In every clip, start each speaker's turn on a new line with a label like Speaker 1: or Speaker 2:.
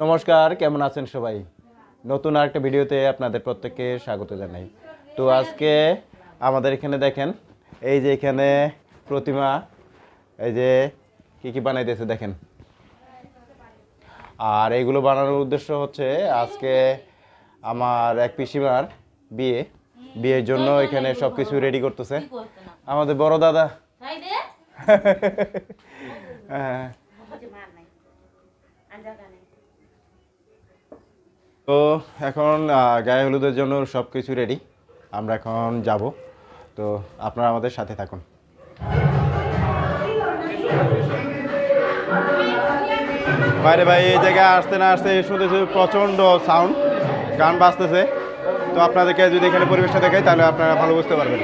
Speaker 1: নমস্কার কেমন আছেন সবাই? নতুন আরেকটা ভিডিওতে আপনাদের প্রত্যেককে স্বাগত জানাই। তো আজকে আমাদের এখানে দেখেন এই যে এখানে প্রতিমা এই যে কি কি বানাইতেছে দেখেন। আর এইগুলো বানানোর উদ্দেশ্য হচ্ছে আজকে আমার এক পিসিমার বিয়ে। বিয়ের জন্য এখানে সব কিছু রেডি করতেছে। আমাদের বড় দাদা। হ্যাঁ
Speaker 2: বুঝে মার নাই আঞ্জা গানে
Speaker 1: তো এখন গায়ে হলুদের জন্য সব কিছু রেডি আমরা এখন যাব। তো আপনারা আমাদের সাথে থাকুন। বাইরে ভাই, এই জায়গায় আসতে না আসতে শুনতেছি প্রচণ্ড সাউন্ড গান বাজতেছে। তো আপনাদেরকে যদি এখানে পরিবেশটা দেখাই, তাহলে আপনারা ভালো বুঝতে পারবেন।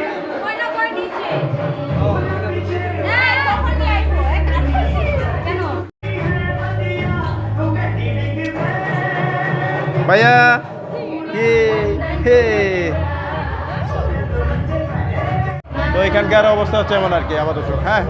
Speaker 1: ভাইয়া কি? হে। তো এখানকার অবস্থা হচ্ছে এমন আর কি আপাতত। হ্যাঁ।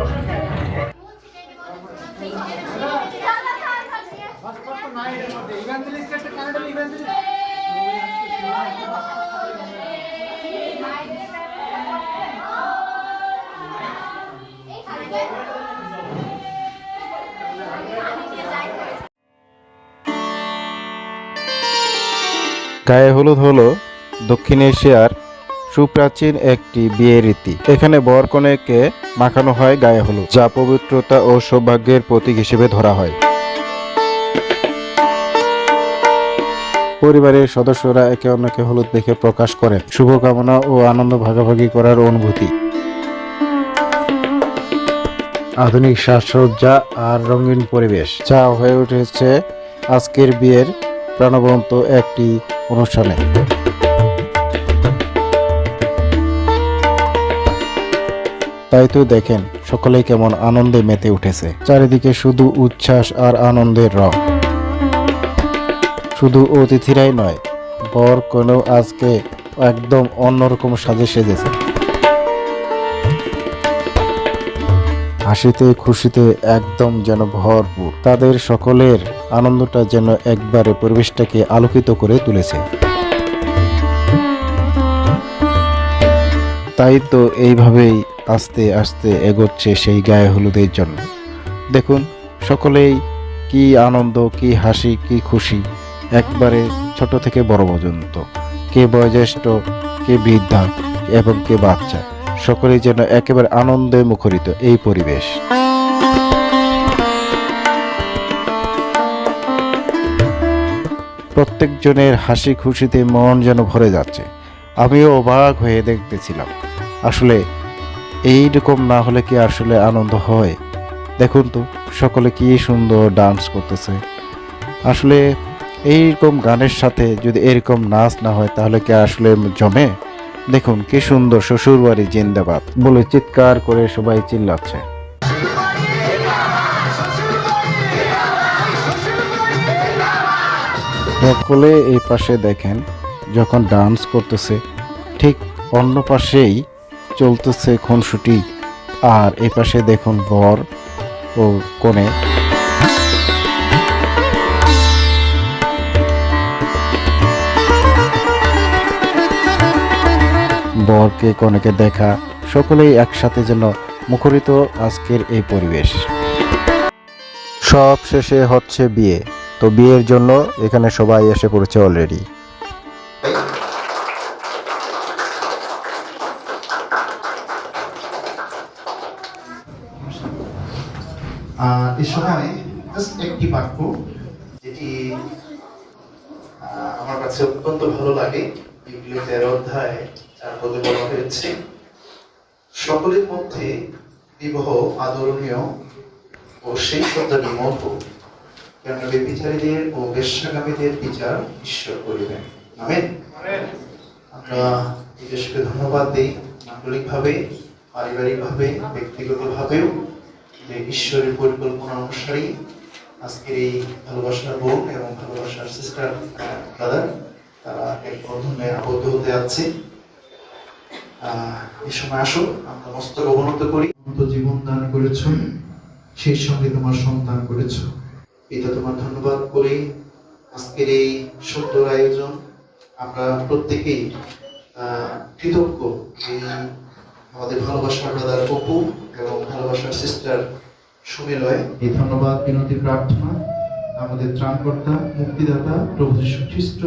Speaker 3: গায়ে হলুদ হলো দক্ষিণ এশিয়ার সুপ্রাচীন একটি বিয়ের রীতি। এখানে বর কনেকে মাখানো হয় গায়ে হলুদ, যা পবিত্রতা ও সৌভাগ্যের প্রতীক হিসেবে ধরা হয়। পরিবারের সদস্যরা একে অন্যকে হলুদ দেখে প্রকাশ করেন। শুভকামনা ও আনন্দ ভাগাভাগি করার অনুভূতি। আধুনিক সাজসজ্জা আর রঙিন পরিবেশ। যা হয়ে উঠেছে আজকের বিয়ের প্রাণবন্ত একটি অনুষ্ঠানে। তাই তো দেখেন, সকলেই কেমন আনন্দে মেতে উঠেছে। চারিদিকে শুধু উচ্ছ্বাস আর আনন্দের রং। শুধু অতিথিরাই নয়, বর কোনো আজকে একদম অন্যরকম সাজে সেজেছে। হাসিতে খুশিতে একদম যেন ভরপুর। তাদের সকলের আনন্দটা যেন একবারে পরিবেশটাকে আলোকিত করে তুলেছে। তাই তো এইভাবেই আস্তে আস্তে এগোচ্ছে সেই গায়ে হলুদের জন্য। দেখুন, সকলেই কি আনন্দ, কি হাসি, কি খুশি, একবারে ছোট থেকে বড় পর্যন্ত। কে বয়োজ্যেষ্ঠ, কে বৃদ্ধা, এবং কে বাচ্চা। সকলেই যেন একেবারে আনন্দে মুখরিত এই পরিবেশ। প্রত্যেকজনের হাসি খুশিতে মন যেন ভরে যাচ্ছে। আমিও অবাক হয়ে দেখতেছিলাম। আসলে এইরকম না হলে কি আসলে আনন্দ হয়? দেখুন তো, সকলে কি সুন্দর ডান্স করতেছে। আসলে এইরকম গানের সাথে যদি এরকম নাচ না হয়, তাহলে কি আসলে জমে? দেখুন, কি সুন্দর শ্বশুরবাড়ি জিন্দাবাদ বলে চিৎকার করে সবাই চিল্লাচ্ছে। সকলে এই পাশে দেখেন, যখন ডান্স করতেছে, ঠিক অন্য পাশেই চলতেছে খুনসুটি। আর এই পাশে দেখুন বর ও কোণে বরকে কনেকে দেখা, সকলেই একসাথে যেন মুখরিত আজকের এই পরিবেশ। সব শেষে হচ্ছে বিয়ে, তো বিয়ের জন্য এখানে সবাই এসে পড়েছে অলরেডি
Speaker 4: একটি বাক্য যেটি আমার কাছে অত্যন্ত ভালো লাগে অধ্যায় পদে বলা হয়েছে। সকলের মধ্যে বিবাহ আদরণীয় ও সেই সজ্জা বিমত কেন বেবিচারীদের ও বেশ্যাগামীদের বিচার ঈশ্বর করিবেন। আমেন। আমরা ধন্যবাদ দিই পারিবারিকভাবে ব্যক্তিগতভাবেও যে ঈশ্বরের পরিকল্পনা অনুসারী আজকের এই ভালোবাসার বোন এবং ভালোবাসার সিস্টার দাদা তারা এক বন্ধনে আবদ্ধ হতে যাচ্ছে। এই সময় আসো আমরা মস্তক অবনত করি। জীবন দান করেছ সেই সঙ্গে তোমার সন্তান করেছ। এটা তোমার ধন্যবাদ করি আজকের এই সুন্দর আয়োজন আমরা প্রত্যেকেই কৃতজ্ঞ আমাদের ভালোবাসার অপু এবং ভালোবাসার সিস্টার সুমিলয়। এই ধন্যবাদ বিনতি প্রার্থনা আমাদের ত্রাণকর্তা মুক্তিদাতা প্রভু যীশু খ্রিস্ট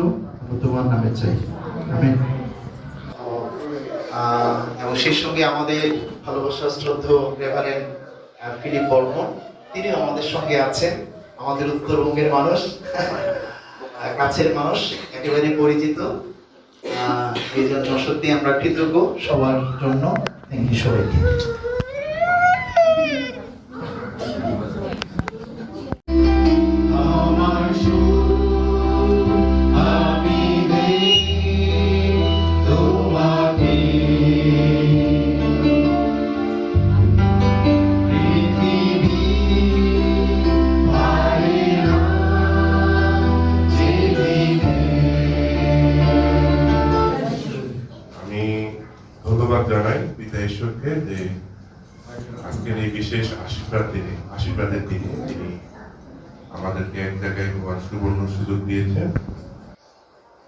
Speaker 4: তোমার নামে চাই। আহ, এবং সেই সঙ্গে আমাদের ভালোবাসা, শ্রদ্ধ ফিলিপ বর্মন আমাদের সঙ্গে আছেন, আমাদের উত্তরবঙ্গের মানুষ কাছের মানুষ, একেবারে পরিচিত। এই জন্য সত্যি আমরা কৃতজ্ঞ সবার জন্য। সবাইকে।
Speaker 5: জানাই পিতা ঈশ্বরকে যে আজকের এই বিশেষ আশীর্বাদ দিনে, আশীর্বাদের দিনে তিনি আমাদেরকে এক জায়গায় সুবর্ণ সুযোগ দিয়েছেন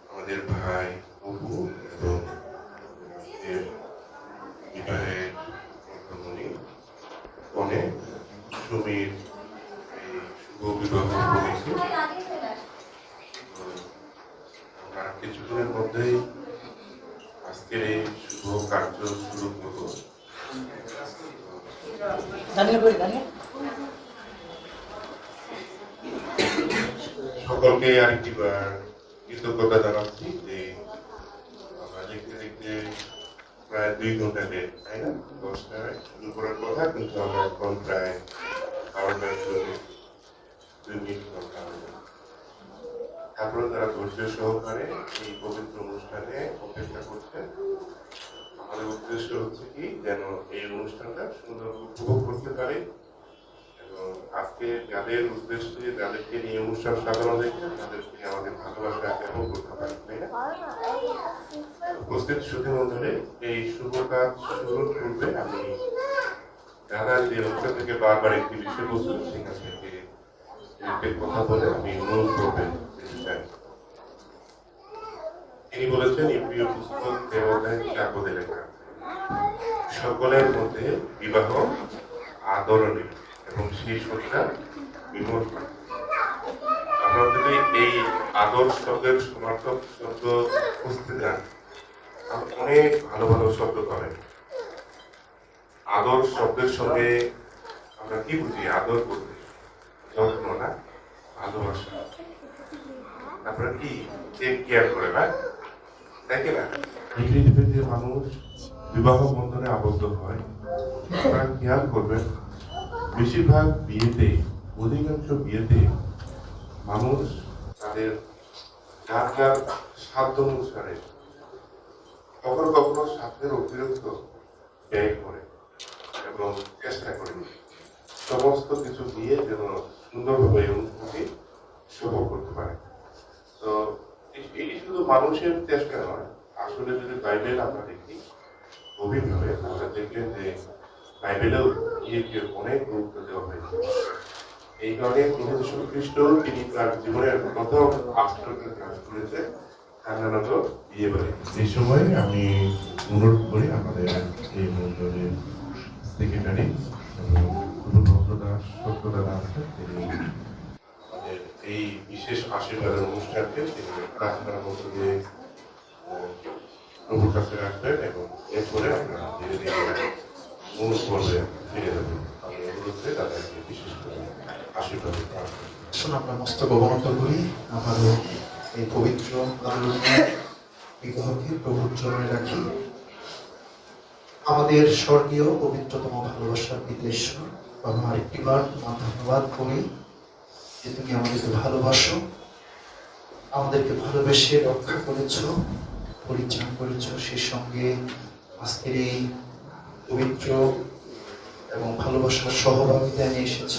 Speaker 5: আমাদের ভাই অপু এবং এর বিবাহের মধ্যমণি কনে সুমির এই শুভ বিবাহ উপলক্ষে তো আমরা কিছুদিনের মধ্যেই আজকের এই শুভ কার্য শুরু করব সকলকে আরেকটি কৃতজ্ঞতা জানাচ্ছি যে আমরা দেখতে দেখতে প্রায় দুই ঘণ্টা লেট, তাই না? দশটায় শুরু করার কথা, কিন্তু আমরা এখন প্রায় বারোটায় চলে দুই মিনিট ঘণ্টা। তারপরে তারা ধৈর্য সহকারে এই পবিত্র অনুষ্ঠানে অপেক্ষা করছেন। আমাদের উদ্দেশ্য হচ্ছে কি, যেন এই অনুষ্ঠানটা সুন্দর উপভোগ করতে পারে। আজকে যাদের উদ্দেশ্যে যাদেরকে নিয়ে অনুষ্ঠান সাজানো দেখে তাদেরকে আমাদের ভালোবাসা করতে পারি তাই না উপস্থিত এই শুভ কাজ আমি যে থেকে বারবার একটি বিষয় বলছিল সেখান থেকে কথা বলে আমি অনুরোধ করবেন তিনি বলেছেন, এই প্রিয় পুস্তক দেবতায় লেখা। সকলের মধ্যে বিবাহ আদরণীয়। এবং সেই সত্তা বিমল আমরা যদি এই আদর শব্দের সমার্থক শব্দ খুঁজতে যান অনেক ভালো ভালো শব্দ করেন আদর শব্দের সঙ্গে আমরা কি বুঝি? আদর করতে যত্ন না, ভালোবাসা। তারপরে কি টেক কেয়ার করে, না? দেখে না? পৃথিবীতে মানুষ বিবাহ বন্ধনে আবদ্ধ হয়। আপনারা খেয়াল করবেন বেশিরভাগ বিয়েতে, অধিকাংশ বিয়েতে মানুষ তাদের যার যার সাধ্য অনুসারে কখনো কখনো সাধ্যের অতিরিক্ত ব্যয় করে এবং চেষ্টা করে। সমস্ত কিছু দিয়ে যেন সুন্দরভাবে অনুষ্ঠানটি শুভ করতে পারে। তো এই- শুধু মানুষের চেষ্টা নয়, আসলে যদি বাইবেল আমরা দেখি গভীরভাবে তাহলে দেখবেন যে বাইবেলেও বিয়েকে অনেক গুরুত্ব দেওয়া হয়েছে। এই কারণে প্রভু খ্রিস্ট তিনি তার জীবনের প্রথম আশ্চর্য কাজ করেছে সাধারণত বিয়ে বাড়ি। এই সময় আমি অনুরোধ করি আমাদের এই মন্ডলের সেক্রেটারি দাস সত্যদা দাস তিনি আমাদের এই বিশেষ আশীর্বাদের অনুষ্ঠানকে তিনি প্রার্থনার মধ্য দিয়ে প্রভুর কাছে রাখবেন এবং এরপরে আমরা ধীরে ধীরে
Speaker 4: মস্তক অবনত করি এই পবিত্র বিবাহকে প্রভুর চরণে রাখি। আমাদের স্বর্গীয়, পবিত্রতম, ভালোবাসার বিদেশ্বর বাবা আরেকটি বার তোমার ধন্যবাদ করি যে তুমি আমাদেরকে ভালোবাসো, আমাদেরকে ভালোবেসে রক্ষা করেছ, পরিত্রাণ করেছ সেই সঙ্গে আজকের এই পবিত্র এবং ভালোবাসার সহভাগিতায় নিয়ে এসেছ।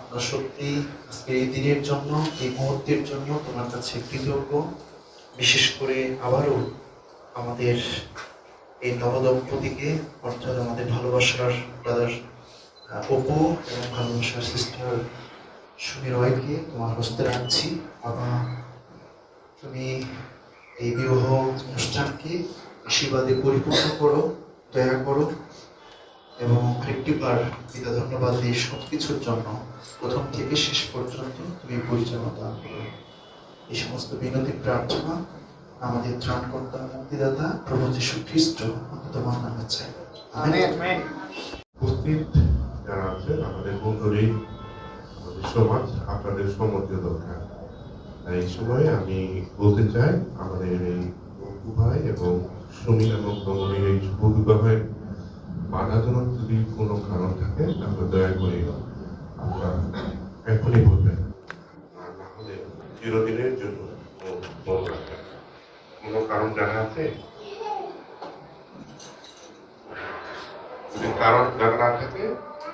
Speaker 4: আমরা সত্যি আজকে এই দিনের জন্য, এই মুহূর্তের জন্য তোমার কাছে কৃতজ্ঞ। বিশেষ করে আবারও আমাদের এই নবদম্পতিকে, অর্থাৎ আমাদের ভালোবাসার ব্রাদার অপু এবং ভালোবাসার সিস্টার সুমি রয়কে তোমার হস্তে রাখছি। বাবা, তুমি এই বিবাহ অনুষ্ঠানকে আশীর্বাদে পরিপূর্ণ করো। দয়া করো এবং আরেকটিবার পিতা ধন্যবাদ দিই সব কিছুর জন্য প্রথম থেকে শেষ পর্যন্ত তুমি পরিচালনা দান করো। এই সমস্ত বিনতি প্রার্থনা আমাদের ত্রাণকর্তা মুক্তিদাতা প্রভু যীশু খ্রিস্ট তোমার নামে চাই।
Speaker 5: উপস্থিত যারা আছে আমাদের বন্ধুরই আমাদের সমাজ আপনাদের সম্মতি দরকার। এই সময় আমি বলতে চাই আমাদের এই বন্ধু ভাই এবং সুমি এবং দমনের এই শুভ বাধাজনক যদি কোনো কারণ থাকে, তাহলে দয়া করে আপনারা এখনই বলবেন। আর না চিরদিনের জন্য কোনো কারণ জানা আছে? যদি কারণ জানা না থাকে,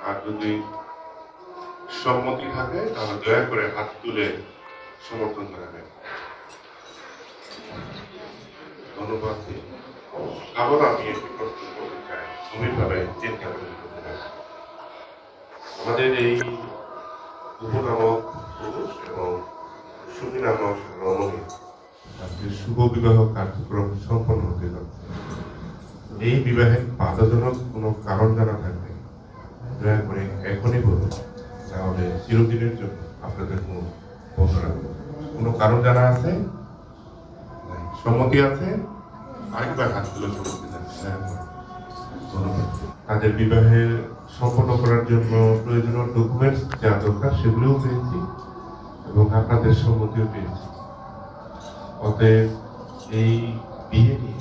Speaker 5: আর যদি সম্মতি থাকে, তাহলে দয়া করে হাত তুলে সমর্থন জানাবেন। ধন্যবাদ। আবার আমি একটি প্রশ্ন করতে চাই। গভীরভাবে চিন্তা করে করতে। আমাদের এই উপনামক পুরুষ এবং সুখী রমণী আজকে শুভ বিবাহ কার্যক্রম সম্পন্ন হতে যাচ্ছে। এই বিবাহের বাধাজনক কোনো কারণ জানা থাকবে দয়া করে এখনই বলুন, তাহলে চিরদিনের জন্য আপনাদের কোনো কোনো কারণ জানা আছে? সম্মতি আছে? আরেকবার হাত তুলে। ধন্যবাদ। তাদের বিবাহের সম্পন্ন করার জন্য প্রয়োজনীয় ডকুমেন্টস যা দরকার, সেগুলোও পেয়েছি এবং আপনাদের সম্মতিও পেয়েছি। অতএব এই বিয়ে নিয়ে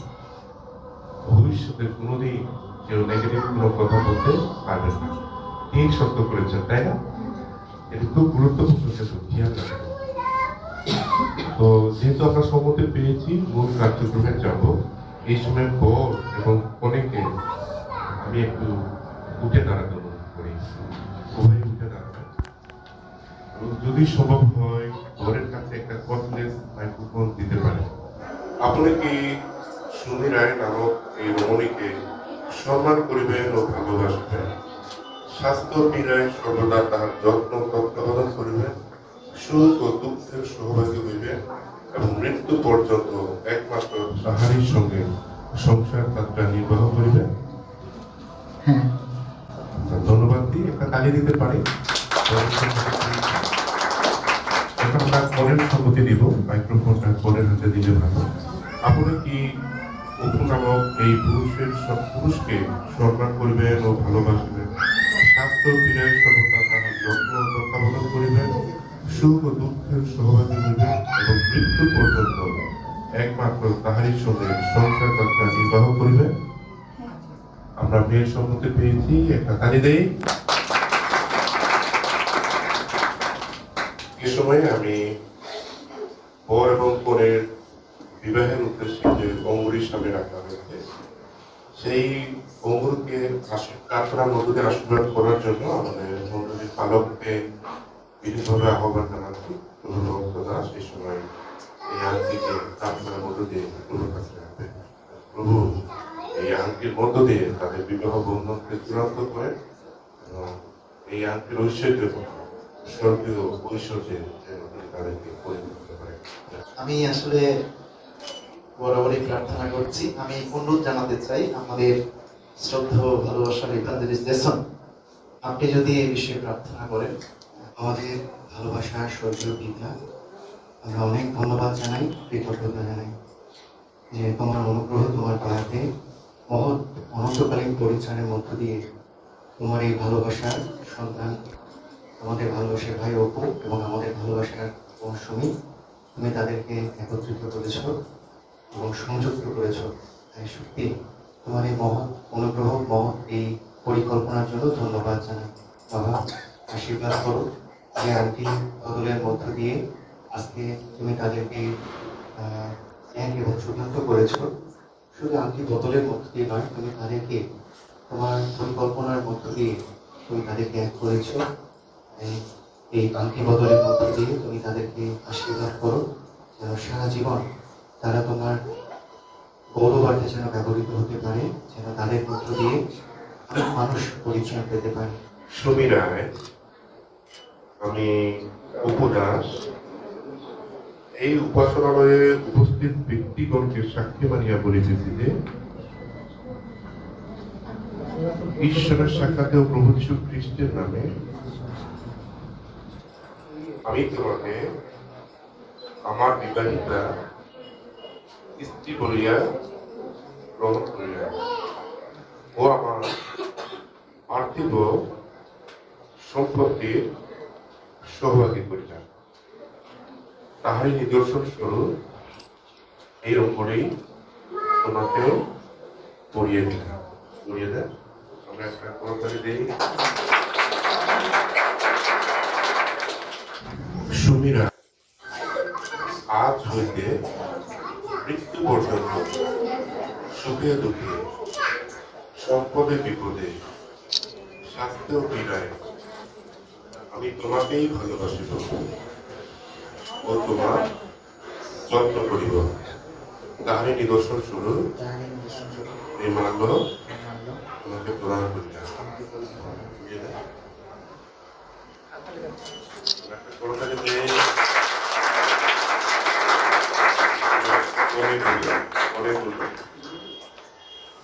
Speaker 5: ভবিষ্যতে কোনোদিন কেউ নেগেটিভ কোনো কথা বলতে পারবেন না। ঠিক সত্য করেছেন তাই না? এটা খুব গুরুত্বপূর্ণ খেয়াল রাখবেন। তো যেহেতু আমরা সম্মতি পেয়েছি, মূল কার্যক্রমে যাব। এই সময় বর এবং কনেকে আমি একটু উঠে দাঁড়াতে অনুরোধ করি। উভয় উঠে দাঁড়াবেন যদি সম্ভব হয় বরের কাছে একটা কর্ডলেস মাইক্রোফোন দিতে পারেন। আপনি কি সুমি রায় নামক এই রমণীকে সম্মান করিবেন ও ভালোবাসবেন। স্বাস্থ্য পীড়ায় সর্বদা তাহার যত্ন তত্ত্বাবধান করিবেন। সুখ ও দুঃখের সহভাগী হইবেন এবং মৃত্যু পর্যন্ত একমাত্র তাহারই সঙ্গে সংসার যাত্রা নির্বাহ করিবেন আচ্ছা, ধন্যবাদ দিই একটা তালি দিতে পারি। এখন আমরা করের সম্মতি দিব মাইক্রোফোনটা করের হাতে দিলে ভালো। আপনি কি অপু নামক এই পুরুষের সব পুরুষকে সম্মান করবেন ও ভালোবাসবেন? স্বাস্থ্য পীড়ায় সর্বদা তাহার যত্ন তত্ত্বাবধান করিবেন। সুখ ও দুঃখের সহভাগী এবং মৃত্যু পর্যন্ত একমাত্র তাহারই সঙ্গে সংসার যাত্রা নির্বাহ করিবেন আমরা মেয়ের সম্মতি পেয়েছি, একটা তালি দেই। এ সময় আমি বর এবং পরের বিবাহের উদ্দেশ্যে যে অঙ্গুরির সামনে রাখা হয়েছে, সেই অঙ্গুরকে প্রার্থনার আশীর্বাদ করার জন্য আমাদের মন্ডলীর পালককে বিশেষভাবে আহ্বান জানাচ্ছি প্রভু ভক্ত দাস এই সময় এই আংটিকে প্রার্থনার মধ্য দিয়ে প্রভুর কাছে রাখবে প্রভু, এই আংটির মধ্য দিয়ে তাদের বিবাহ বন্ধনকে চূড়ান্ত করে এবং এই আংটির ঐশ্বর্য স্বর্গীয় ঐশ্বর্যের তাদেরকে পরিণত পারে
Speaker 4: আমি আসলে বরাবরই প্রার্থনা করছি। আমি অনুরোধ জানাতে চাই, আমাদের শ্রদ্ধা ও ভালোবাসার ইভাঞ্জেলিস্ট আপনি যদি এই বিষয়ে প্রার্থনা করেন।
Speaker 6: আমাদের ভালোবাসার পিতা আমরা অনেক ধন্যবাদ জানাই, কৃতজ্ঞতা জানাই। যে তোমার অনুগ্রহ তোমার দয়াতে মহৎ অনন্তকালীন পরিচয়ের মধ্য দিয়ে তোমার এই ভালোবাসার সন্তান, আমাদের ভালোবাসার ভাই অপু এবং আমাদের ভালোবাসার মৌসুমী তুমি তাদেরকে একত্রিত করেছ এবং সংযুক্ত করেছ। তাই সত্যি তোমার এই মহৎ অনুগ্রহ, মহৎ এই পরিকল্পনার জন্য ধন্যবাদ জানাই। বাবা, আশীর্বাদ করো। যে আন্টি বদলের মধ্য দিয়ে আজকে তুমি তাদেরকে এক এবং চূড়ান্ত করেছ। শুধু আন্টি বদলের মধ্য দিয়ে নয়, তুমি তাদেরকে, তোমার পরিকল্পনার মধ্য দিয়ে তুমি তাদেরকে এক করেছ। এই- আন্টি বদলের মধ্য দিয়ে তুমি তাদেরকে আশীর্বাদ করো, যেন সারা জীবন তারা তোমার গৌরবার্থে যেন ব্যবহৃত হতে পারে, যেন তাদের মধ্য দিয়ে মানুষ পরিচয় পেতে পারে।
Speaker 5: সুমি রায় আমি উপদাস। এই উপাসনালয়ে উপস্থিত ব্যক্তিগণকে সাক্ষী মানিয়া বলিতেছি যে ঈশ্বরের সাক্ষাতে প্রভু যীশু খ্রিস্টের নামে আমি তোমাকে আমার বিবাহিতা স্ত্রী বলিয়া গ্রহণ করিয়া ও আমার পার্থিব সম্পত্তির সহভাগী করিলাম তাহারই নিদর্শন স্বরূপ এইরকম করেই তোমাকে পড়িয়ে দিলাম। পড়িয়ে দেন। আমরা একটা করতালি দিই। সুমিরা, আজ হইতে মৃত্যু পর্যন্ত সুখে দুঃখে, সম্পদে বিপদে, স্বাস্থ্য পীড়ায় আমি তোমাকেই ভালোবাসিব ও তোমার যত্ন করিব তাহারই নিদর্শন শুরু এই মানব তোমাকে প্রদান।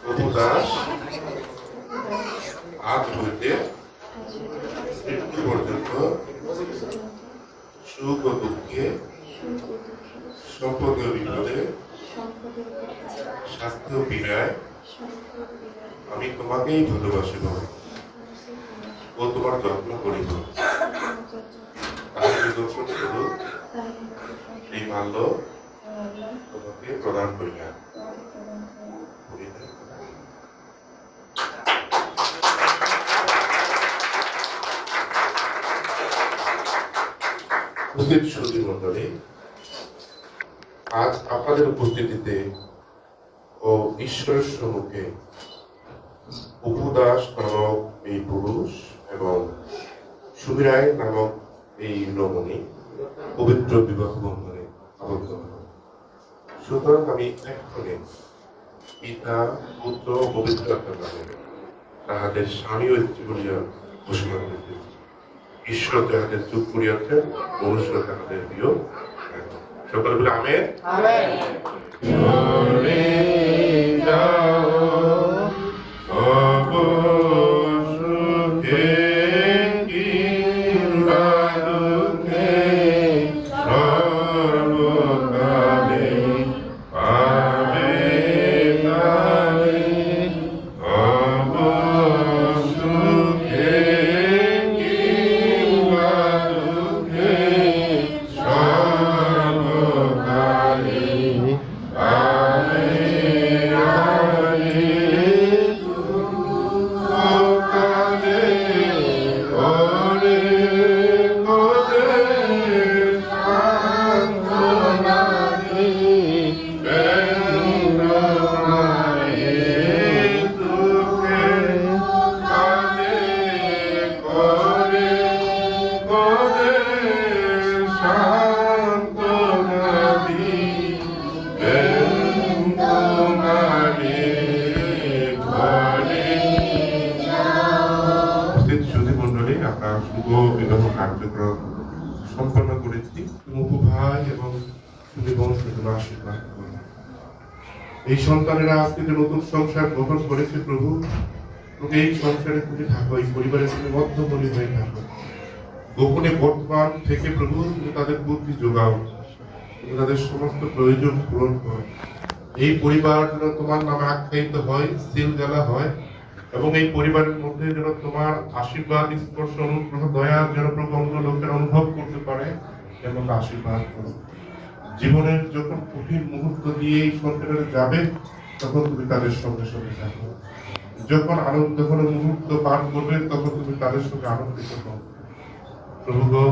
Speaker 5: প্রভু দাস আজ হইতে মৃত্যু পর্যন্ত সুখ ও দুঃখে, সম্পদ বিপদে, স্বাস্থ্য ও আমি তোমাকেই ভালোবাসিব ও তোমার যত্ন করিব তাহার নিদর্শন এই মাল্য তোমাকে প্রদান করিলাম। উপস্থিত সুধী মন্ডলী আজ আপনাদের উপস্থিতিতে ও ঈশ্বরের সম্মুখে উপদাস নামক এই পুরুষ এবং সুবিরায় নামক এই রমণী পবিত্র বিবাহ বন্ধনে আবদ্ধ সুতরাং আমি এক্ষণে পিতা, পুত্র পবিত্র তাহাদের স্বামী ও স্ত্রী বলিয়া ঘোষণা করিতেছি। ঈশ্বর তাহাদের চুপ করিয়াছে মনুষ্য তাহাদের প্রিয় সকলে বলে আমেন। এই সন্তানেরা আজকে যে নতুন সংসার গঠন করেছে প্রভু তোকে এই সংসারে তুমি থাকো, এই পরিবারে তুমি মধ্যমণি হয়ে থাকো। গোপনে বর্তমান থেকে প্রভু, তুমি তাদের বুদ্ধি যোগাও, তুমি তাদের সমস্ত প্রয়োজন পূরণ করো। এই পরিবার যেন তোমার নামে আখ্যায়িত হয়, সিল জ্বালা হয়, এবং এই পরিবারের মধ্যে যেন তোমার আশীর্বাদ, স্পর্শ, অনুগ্রহ, দয়া যেন প্রভু অন্য লোকের অনুভব করতে পারে যেমন আশীর্বাদ করো। জীবনের যখন কঠিন মুহূর্ত দিয়ে সন্তানের যাবে তখন তুমি তাদের সঙ্গে সঙ্গে থাকো যখন আনন্দ ঘন মুহূর্ত পার করবে তখন তুমি তাদের সঙ্গে আনন্দিত হও। প্রভু গো,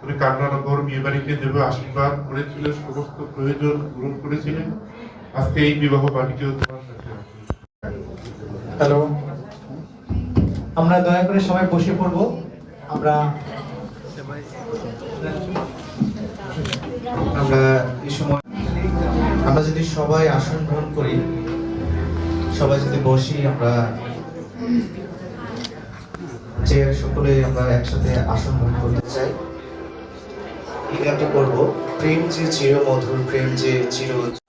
Speaker 5: তুমি কান্নানগর বিয়ে বাড়িকে যেভাবে আশীর্বাদ করেছিলে সমস্ত প্রয়োজন পূরণ করেছিলে। আজকে এই বিবাহ বাড়িকেও তোমার কাছে
Speaker 7: হ্যালো আমরা দয়া করে সবাই বসে পড়ব। আমরা আমরা এই সময় আমরা যদি সবাই আসন গ্রহণ করি, সবাই যদি বসি, আমরা চেয়ার সকলে আমরা একসাথে আসন গ্রহণ করতে চাই,
Speaker 4: এই গানটি করব প্রেম যে চিরমধুর, প্রেম যে চির যে চিরমধুর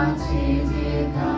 Speaker 4: আছে যে তা